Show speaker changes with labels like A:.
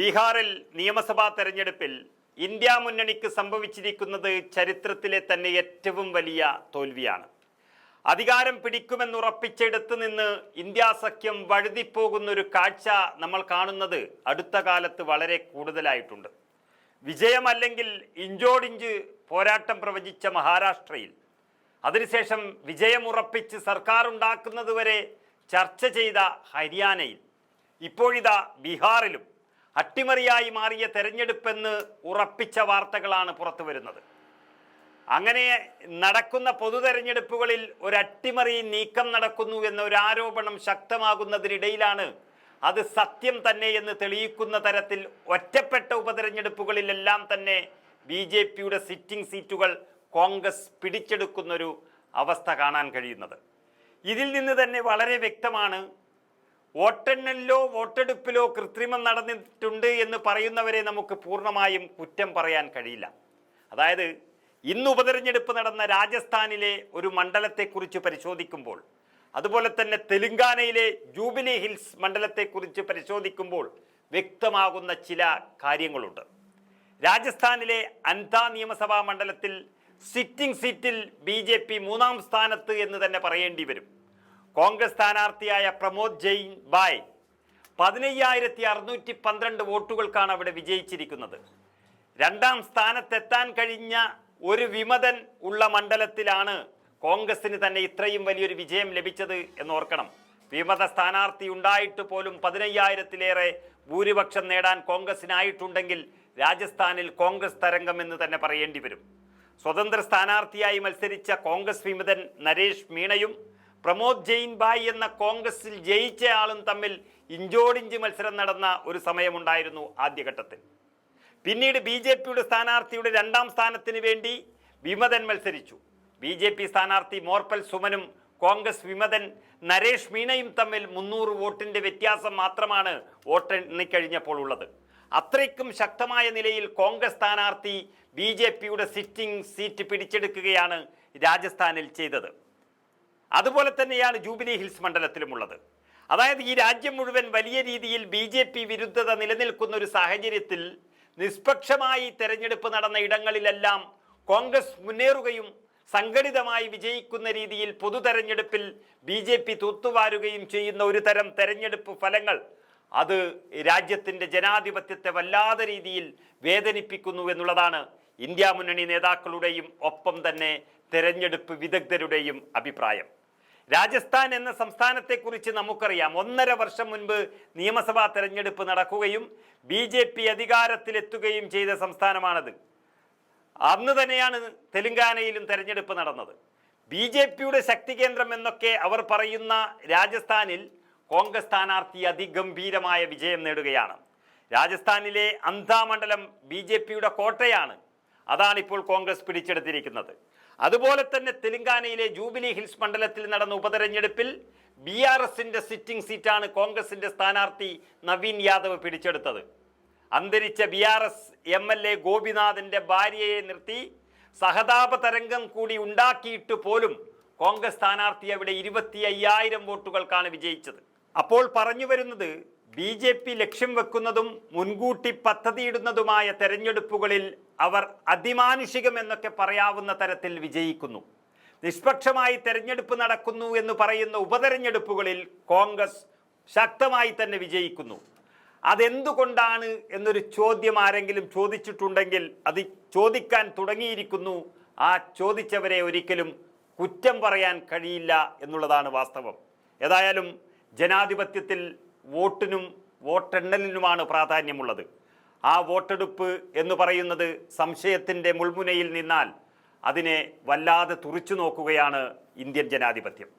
A: ബീഹാറിൽ നിയമസഭാ തെരഞ്ഞെടുപ്പിൽ ഇന്ത്യ മുന്നണിക്ക് സംഭവിച്ചിരിക്കുന്നത് ചരിത്രത്തിലെ തന്നെ ഏറ്റവും വലിയ തോൽവിയാണ്. അധികാരം പിടിക്കുമെന്നുറപ്പിച്ചെടുത്ത് നിന്ന് ഇന്ത്യ സഖ്യം വഴുതിപ്പോകുന്ന ഒരു കാഴ്ച നമ്മൾ കാണുന്നത് അടുത്ത കാലത്ത് വളരെ കൂടുതലായിട്ടുണ്ട്. വിജയമല്ലെങ്കിൽ ഇഞ്ചോടിഞ്ച് പോരാട്ടം പ്രവചിച്ച മഹാരാഷ്ട്രയിൽ അതിനുശേഷം വിജയമുറപ്പിച്ച് സർക്കാർ ഉണ്ടാക്കുന്നതുവരെ ചർച്ച ചെയ്ത ഹരിയാനയിൽ ഇപ്പോഴിതാ ബീഹാറിലും അട്ടിമറിയായി മാറിയ തെരഞ്ഞെടുപ്പെന്ന് ഉറപ്പിച്ച വാർത്തകളാണ് പുറത്തു വരുന്നത്. അങ്ങനെ നടക്കുന്ന പൊതു തെരഞ്ഞെടുപ്പുകളിൽ ഒരു അട്ടിമറി നീക്കം നടക്കുന്നു എന്ന ഒരു ആരോപണം ശക്തമാകുന്നതിനിടയിലാണ് അത് സത്യം തന്നെ എന്ന് തെളിയിക്കുന്ന തരത്തിൽ ഒറ്റപ്പെട്ട ഉപതെരഞ്ഞെടുപ്പുകളിലെല്ലാം തന്നെ ബി ജെ പിയുടെ സിറ്റിംഗ് സീറ്റുകൾ കോൺഗ്രസ് പിടിച്ചെടുക്കുന്നൊരു അവസ്ഥ കാണാൻ കഴിയുന്നത്. ഇതിൽ നിന്ന് തന്നെ വളരെ വ്യക്തമാണ് വോട്ടെണ്ണലിലോ വോട്ടെടുപ്പിലോ കൃത്രിമം നടന്നിട്ടുണ്ട് എന്ന് പറയുന്നവരെ നമുക്ക് പൂർണമായും കുറ്റം പറയാൻ കഴിയില്ല. അതായത് ഇന്ന് ഉപതെരഞ്ഞെടുപ്പ് നടന്ന രാജസ്ഥാനിലെ ഒരു മണ്ഡലത്തെക്കുറിച്ച് പരിശോധിക്കുമ്പോൾ അതുപോലെ തന്നെ തെലുങ്കാനയിലെ ജൂബിലി ഹിൽസ് മണ്ഡലത്തെക്കുറിച്ച് പരിശോധിക്കുമ്പോൾ വ്യക്തമാകുന്ന ചില കാര്യങ്ങളുണ്ട്. രാജസ്ഥാനിലെ അൻത നിയമസഭാ മണ്ഡലത്തിൽ സിറ്റിംഗ് സീറ്റിൽ ബി മൂന്നാം സ്ഥാനത്ത് എന്ന് തന്നെ പറയേണ്ടി വരും. കോൺഗ്രസ് സ്ഥാനാർത്ഥിയായ പ്രമോദ് ജെയിൻ ബായ്. പതിനയ്യായിരത്തി അറുന്നൂറ്റി പന്ത്രണ്ട് വോട്ടുകൾക്കാണ് അവിടെ വിജയിച്ചിരിക്കുന്നത്. രണ്ടാം സ്ഥാനത്തെത്താൻ കഴിഞ്ഞ ഒരു വിമതൻ ഉള്ള മണ്ഡലത്തിലാണ് കോൺഗ്രസിന് തന്നെ ഇത്രയും വലിയൊരു വിജയം ലഭിച്ചത് എന്ന് ഓർക്കണം വിമത സ്ഥാനാർത്ഥി ഉണ്ടായിട്ട് പോലും പതിനയ്യായിരത്തിലേറെ ഭൂരിപക്ഷം നേടാൻ കോൺഗ്രസിനായിട്ടുണ്ടെങ്കിൽ രാജസ്ഥാനിൽ കോൺഗ്രസ് തരംഗം എന്ന് തന്നെ പറയേണ്ടി വരും. സ്വതന്ത്ര സ്ഥാനാർത്ഥിയായി മത്സരിച്ച കോൺഗ്രസ് വിമതൻ നരേഷ് മീണയും പ്രമോദ് ജെയിൻ ബായ് എന്ന കോൺഗ്രസിൽ ജയിച്ച ആളും തമ്മിൽ ഇഞ്ചോടിഞ്ച് മത്സരം നടന്ന ഒരു സമയമുണ്ടായിരുന്നു ആദ്യഘട്ടത്തിൽ. പിന്നീട് ബി ജെ പിയുടെ സ്ഥാനാർത്ഥിയുടെ രണ്ടാം സ്ഥാനത്തിന് വേണ്ടി വിമതൻ മത്സരിച്ചു. ബി ജെ പി സ്ഥാനാർത്ഥി മോർപ്പൽ സുമനും കോൺഗ്രസ് വിമതൻ നരേഷ് മീണയും തമ്മിൽ മുന്നൂറ് വോട്ടിന്റെ വ്യത്യാസം മാത്രമാണ് വോട്ട് എണ്ണിക്കഴിഞ്ഞപ്പോൾ ഉള്ളത്. അത്രയ്ക്കും ശക്തമായ നിലയിൽ കോൺഗ്രസ് സ്ഥാനാർത്ഥി ബി ജെ പിയുടെ സിറ്റിംഗ് സീറ്റ് പിടിച്ചെടുക്കുകയാണ് രാജസ്ഥാനിൽ ചെയ്തത്. അതുപോലെ തന്നെയാണ് ജൂബിലി ഹിൽസ് മണ്ഡലത്തിലുമുള്ളത്. അതായത് ഈ രാജ്യം മുഴുവൻ വലിയ രീതിയിൽ ബി ജെ പി വിരുദ്ധത നിലനിൽക്കുന്ന ഒരു സാഹചര്യത്തിൽ നിഷ്പക്ഷമായി തെരഞ്ഞെടുപ്പ് നടന്ന ഇടങ്ങളിലെല്ലാം കോൺഗ്രസ് മുന്നേറുകയും സംഘടിതമായി വിജയിക്കുന്ന രീതിയിൽ പൊതു തെരഞ്ഞെടുപ്പിൽ ബി ജെ പി തൂത്തുവാരുകയും ചെയ്യുന്ന ഒരു തരം തെരഞ്ഞെടുപ്പ് ഫലങ്ങൾ അത് രാജ്യത്തിന്റെ ജനാധിപത്യത്തെ വല്ലാതെ രീതിയിൽ വേദനിപ്പിക്കുന്നു എന്നുള്ളതാണ് ഇന്ത്യ മുന്നണി നേതാക്കളുടെയും ഒപ്പം തന്നെ തെരഞ്ഞെടുപ്പ് വിദഗ്ധരുടെയും അഭിപ്രായം. രാജസ്ഥാൻ എന്ന സംസ്ഥാനത്തെക്കുറിച്ച് നമുക്കറിയാം. ഒന്നര വർഷം മുൻപ് നിയമസഭാ തെരഞ്ഞെടുപ്പ് നടക്കുകയും ബി ജെ പി അധികാരത്തിലെത്തുകയും ചെയ്ത സംസ്ഥാനമാണത്. അന്ന് തന്നെയാണ് തെലുങ്കാനയിലും തെരഞ്ഞെടുപ്പ് നടന്നത്. ബി ജെ പിയുടെ ശക്തി കേന്ദ്രം എന്നൊക്കെ അവർ പറയുന്ന രാജസ്ഥാനിൽ കോൺഗ്രസ് സ്ഥാനാർത്ഥി അതിഗംഭീരമായ വിജയം നേടുകയാണ്. രാജസ്ഥാനിലെ അന്ധാമണ്ഡലം ബി ജെ പിയുടെ കോട്ടയാണ്. അതാണ് ഇപ്പോൾ കോൺഗ്രസ് പിടിച്ചെടുത്തിരിക്കുന്നത്. അതുപോലെ തന്നെ തെലങ്കാനയിലെ ജൂബിലി ഹിൽസ് മണ്ഡലത്തിൽ നടന്ന ഉപതെരഞ്ഞെടുപ്പിൽ ബി ആർ എസിന്റെ സിറ്റിംഗ് സീറ്റാണ് കോൺഗ്രസിന്റെ സ്ഥാനാർത്ഥി നവീൻ യാദവ് പിടിച്ചെടുത്തത്. അന്തരിച്ച B R S M L A ഗോപിനാഥിന്റെ ഭാര്യയെ നിർത്തി സഹതാപ തരംഗം കൂടി ഉണ്ടാക്കിയിട്ട് പോലും കോൺഗ്രസ് സ്ഥാനാർത്ഥി അവിടെ ഇരുപത്തി അയ്യായിരം വോട്ടുകൾക്കാണ് വിജയിച്ചത്. അപ്പോൾ പറഞ്ഞു വരുന്നത് ബി ജെ പി ലക്ഷ്യം വെക്കുന്നതും മുൻകൂട്ടി പദ്ധതിയിടുന്നതുമായ തെരഞ്ഞെടുപ്പുകളിൽ അവർ അതിമാനുഷികം എന്നൊക്കെ പറയാവുന്ന തരത്തിൽ വിജയിക്കുന്നു. നിഷ്പക്ഷമായി തെരഞ്ഞെടുപ്പ് നടക്കുന്നു എന്ന് പറയുന്ന ഉപതെരഞ്ഞെടുപ്പുകളിൽ കോൺഗ്രസ് ശക്തമായി തന്നെ വിജയിക്കുന്നു. അതെന്തുകൊണ്ടാണ് എന്നൊരു ചോദ്യം ആരെങ്കിലും ചോദിച്ചിട്ടുണ്ടെങ്കിൽ അത് ചോദിക്കാൻ തുടങ്ങിയിരിക്കുന്നു. ആ ചോദിച്ചവരെ ഒരിക്കലും കുറ്റം പറയാൻ കഴിയില്ല എന്നുള്ളതാണ് വാസ്തവം. ഏതായാലും ജനാധിപത്യത്തിൽ വോട്ടിനും വോട്ടെണ്ണലിനുമാണ് പ്രാധാന്യമുള്ളത്. ആ വോട്ടെടുപ്പ് എന്ന് പറയുന്നത് സംശയത്തിന്റെ മുൾമുനയിൽ നിന്നാൽ അതിനെ വല്ലാതെ തുറിച്ചു നോക്കുകയാണ് ഇന്ത്യൻ ജനാധിപത്യം.